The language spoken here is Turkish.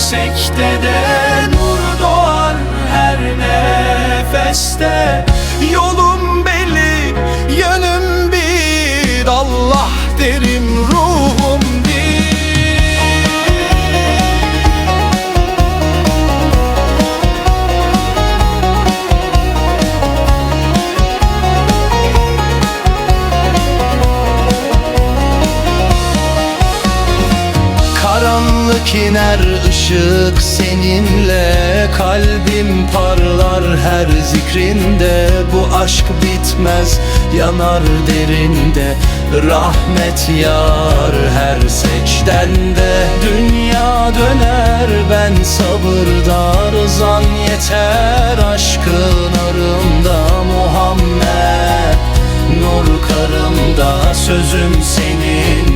sektede Nur doğar her nefeste. Yolum Karanlık iner ışık seninle Kalbim parlar her zikrinde. Bu aşk bitmez yanar derinde. Rahmet yağar her secdende. Dünya döner ben sabırda Rızan yeter. Aşkın arımda Muhammed Nur karımda. Sözüm senin